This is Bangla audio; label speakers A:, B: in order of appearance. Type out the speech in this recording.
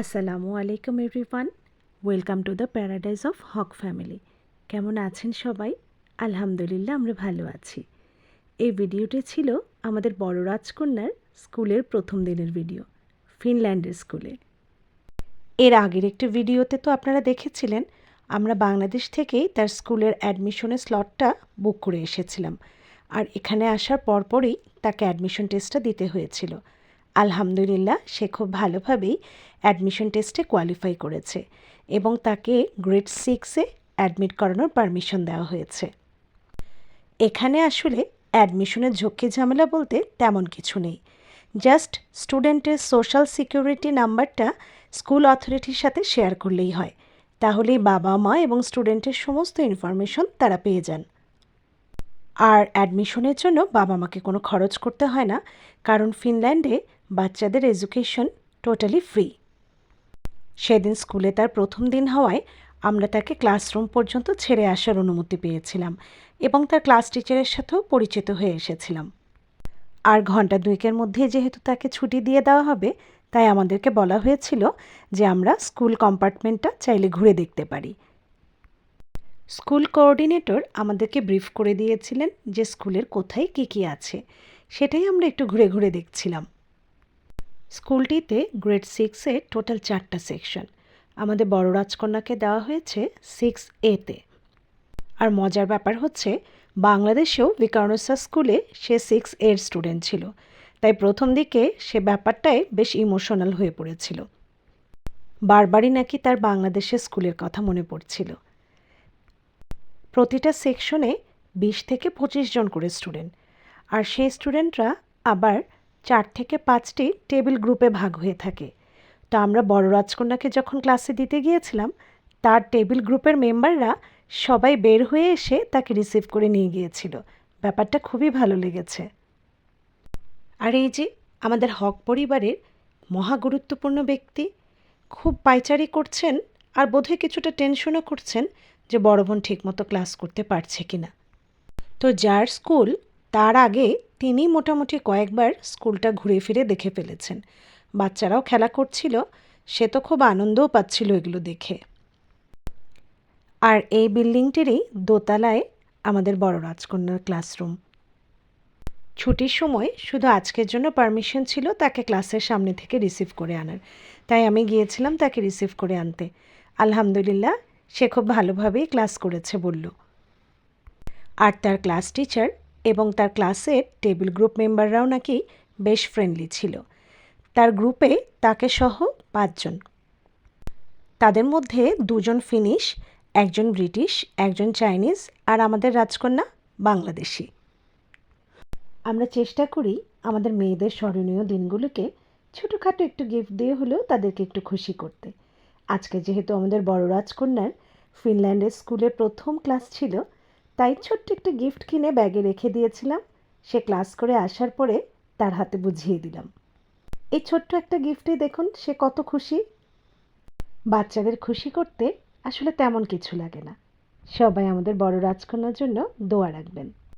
A: আসসালামু আলাইকুম everyone. Welcome to the paradise of Haque family. কেমন আছেন সবাই? আলহামদুলিল্লাহ, আমরা ভালো আছি। এই ভিডিওটি ছিল আমাদের বড় রাজকন্যার স্কুলের প্রথম দিনের ভিডিও, ফিনল্যান্ডের স্কুলে। এর আগের একটি ভিডিওতে তো আপনারা দেখেছিলেন, আমরা বাংলাদেশ থেকেই তার স্কুলের অ্যাডমিশনের স্লটটা বুক করে এসেছিলাম। আর এখানে আসার পরপরই তাকে অ্যাডমিশন টেস্টটা দিতে হয়েছিল। আলহামদুলিল্লাহ, সে খুব ভালোভাবেই অ্যাডমিশন টেস্টে কোয়ালিফাই করেছে এবং তাকে গ্রেড সিক্সে অ্যাডমিট করানোর পারমিশন দেওয়া হয়েছে। এখানে আসলে অ্যাডমিশনের ঝক্কি ঝামেলা বলতে তেমন কিছু নেই। জাস্ট স্টুডেন্টের সোশ্যাল সিকিউরিটি নাম্বারটা স্কুল অথরিটির সাথে শেয়ার করলেই হয়। তাহলেই বাবা মা এবং স্টুডেন্টের সমস্ত ইনফরমেশন তারা পেয়ে যান। আর অ্যাডমিশনের জন্য বাবা মাকে কোনো খরচ করতে হয় না, কারণ ফিনল্যান্ডে বাচ্চাদের এডুকেশন টোটালি ফ্রি। সেদিন স্কুলে তার প্রথম দিন হওয়ায় আমরা তাকে ক্লাসরুম পর্যন্ত ছেড়ে আসার অনুমতি পেয়েছিলাম এবং তার ক্লাস টিচারের সাথেও পরিচিত হয়ে এসেছিলাম। আর ঘণ্টা দুয়েকের মধ্যে যেহেতু তাকে ছুটি দিয়ে দেওয়া হবে, তাই আমাদেরকে বলা হয়েছিল যে আমরা স্কুল কম্পার্টমেন্টটা চাইলে ঘুরে দেখতে পারি। স্কুল কোঅর্ডিনেটর আমাদেরকে ব্রিফ করে দিয়েছিলেন যে স্কুলের কোথায় কী কী আছে। সেটাই আমরা একটু ঘুরে ঘুরে দেখছিলাম। স্কুলটিতে গ্রেড সিক্সে টোটাল চারটা সেকশন। আমাদের বড় রাজকন্যাকে দেওয়া হয়েছে সিক্স এতে আর মজার ব্যাপার হচ্ছে, বাংলাদেশেও বিকারণসা স্কুলে সে সিক্স এর স্টুডেন্ট ছিল। তাই প্রথম দিকে সে ব্যাপারটায় বেশ ইমোশনাল হয়ে পড়েছিল। বারবারই নাকি তার বাংলাদেশের স্কুলের কথা মনে পড়ছিল। প্রতিটা সেকশনে বিশ থেকে পঁচিশ জন করে স্টুডেন্ট। আর সেই স্টুডেন্টরা আবার চার থেকে পাঁচটি টেবিল গ্রুপে ভাগ হয়ে থাকে। তো আমরা বড় রাজকন্যাকে যখন ক্লাসে দিতে গিয়েছিলাম, তার টেবিল গ্রুপের মেম্বাররা সবাই বের হয়ে এসে তাকে রিসিভ করে নিয়ে গিয়েছিল। ব্যাপারটা খুবই ভালো লেগেছে। আর এই যে আমাদের হক পরিবারের মহা গুরুত্বপূর্ণ ব্যক্তি, খুব পাইচারি করছেন আর বোধহয় কিছুটা টেনশনও করছেন যে বড় বোন ঠিকমতো ক্লাস করতে পারছে কি না তো যার স্কুল, তার আগে তিনি মোটামুটি কয়েকবার স্কুলটা ঘুরে ফিরে দেখে ফেলেছেন। বাচ্চারাও খেলা করছিল, সে তো খুব আনন্দও পাচ্ছিল এগুলো দেখে। আর এই বিল্ডিংটিরই দোতলায় আমাদের বড় রাজকন্যার ক্লাসরুম। ছুটির সময় শুধু আজকের জন্য পারমিশন ছিল তাকে ক্লাসের সামনে থেকে রিসিভ করে আনার। তাই আমি গিয়েছিলাম তাকে রিসিভ করে আনতে। আলহামদুলিল্লাহ সে খুব ভালোভাবেই ক্লাস করেছে বলল। আর তার ক্লাস টিচার এবং তার ক্লাসের টেবিল গ্রুপ মেম্বাররাও নাকি বেশ ফ্রেন্ডলি ছিল। তার গ্রুপে তাকে সহ পাঁচজন। তাদের মধ্যে দুজন ফিনিশ, একজন ব্রিটিশ, একজন চাইনিজ আর আমাদের রাজকন্যা বাংলাদেশি। আমরা চেষ্টা করি আমাদের মেয়েদের স্মরণীয় দিনগুলোকে ছোটোখাটো একটু গিফট দিয়ে হলেও তাদেরকে একটু খুশি করতে। আজকে যেহেতু আমাদের বড় রাজকন্যার ফিনল্যান্ডের স্কুলে প্রথম ক্লাস ছিল, তাই ছোট্ট একটা গিফট কিনে ব্যাগে রেখে দিয়েছিলাম। সে ক্লাস করে আসার পরে তার হাতে বুঝিয়ে দিলাম। এই ছোট্ট একটা গিফটে দেখুন সে কত খুশি। বাচ্চাদের খুশি করতে আসলে তেমন কিছু লাগে না। সবাই আমাদের বড় রাজকন্যার জন্য দোয়া রাখবেন।